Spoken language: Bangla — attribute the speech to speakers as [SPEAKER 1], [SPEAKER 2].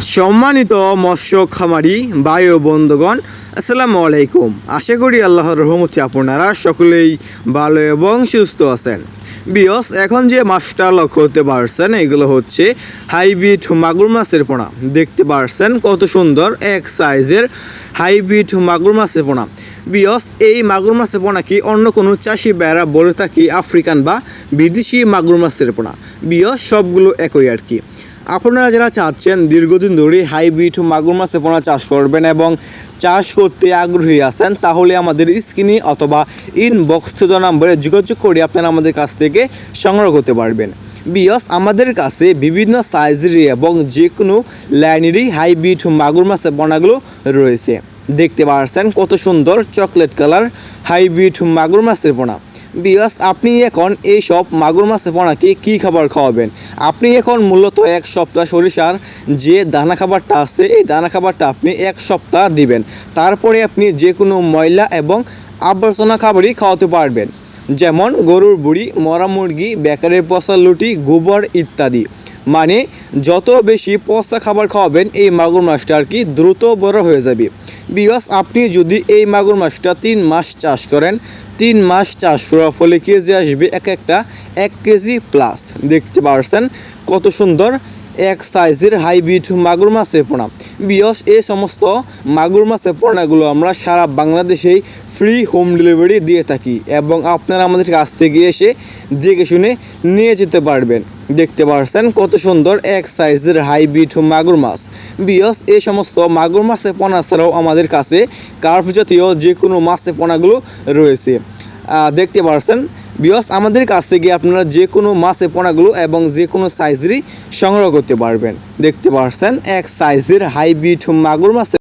[SPEAKER 1] সম্মানিত মৎস্য খামারি বায়ু বন্ধুগণ, আসসালামু আলাইকুম। আশা করি আল্লাহর রহমতে আপনারা সকলেই ভালো এবং সুস্থ আছেন। বিয়স, এখন যে মাছটা লক্ষ্য করতে পারছেন, এগুলো হচ্ছে হাইব্রিড মাগুর মাছের পোনা। দেখতে পারছেন কত সুন্দর এক সাইজের হাইব্রিড মাগুর মাছের পোনা। বিয়স, এই মাগুর মাছের পোনা কি অন্য কোনো চাষি বেড়া বলে থাকি আফ্রিকান বা বিদেশি মাগুর মাছের পোনা? বিয়স, সবগুলো একই আর কি। আপনারা যারা চাচ্ছেন দীর্ঘদিন ধরে হাইব্রিড মাগুর মাছে পোনা চাষ করবেন এবং চাষ করতে আগ্রহী আছেন, তাহলে আমাদের স্ক্রিনে অথবা ইনবক্স থ্রু নম্বরে যোগাযোগ করে আপনারা আমাদের কাছ থেকে সংগ্রহ করতে পারবেন। বিয়স আমাদের কাছে বিভিন্ন সাইজের এবং যে কোনো লাইনেরই হাইব্রিড মাগুর মাছের পোনাগুলো রয়েছে। দেখতে পাচ্ছেন কত সুন্দর চকলেট কালার হাইব্রিড মাগুর মাছের পোনা। বিয়াস, আপনি এখন এই সব মাগুর মাছের পোনাকে কী খাবার খাওয়াবেন? আপনি এখন মূলত এক সপ্তাহ সরিষার যে দানা খাবারটা আছে, এই দানা খাবারটা আপনি এক সপ্তাহ দিবেন। তারপরে আপনি যে কোনো ময়লা এবং আবর্জনা খাবারই খাওয়াতে পারবেন। যেমন গরুর বুড়ি, মরা মুরগি, বেকারের পচা লুটি, গোবর ইত্যাদি। মানে যত বেশি পচা খাবার খাওয়াবেন এই মাগুর মাছটা আর কি দ্রুত বড় হয়ে যাবে। বিকজ আপনি যদি এই মাগুর মাছটা তিন মাস চাষ করেন, তিন মাস চাষ করার ফলে কেজি আসবে? এক একটা এক কেজি প্লাস দেখতে পারছেন কত সুন্দর এক সাইজের হাইব্রিড মাগুর মাছের পোনা। বিয়স এই সমস্ত মাগুর মাছের পোনাগুলো আমরা সারা বাংলাদেশেই ফ্রি হোম ডেলিভারি দিয়ে থাকি এবং আপনারা আমাদের কাছ থেকে এসে দেখে শুনে নিয়ে যেতে পারবেন। দেখতে পাচ্ছেন কত সুন্দর এক সাইজের হাইব্রিড মাগুর মাছ। বিয়স এই সমস্ত মাগুর মাছের পোনা ছাড়াও আমাদের কাছে কার্ফ জাতীয় যে কোনো মাছের পোনাগুলো রয়েছে। দেখতে পাচ্ছেন বিয়স, আমাদের কাছ থেকে আপনারা যে কোনো মাছের পোনাগুলো এবং যে কোনো সাইজেরই সংগ্রহ করতে পারবেন। দেখতে পাচ্ছেন এক সাইজের হাইব্রিড মাগুর মাছের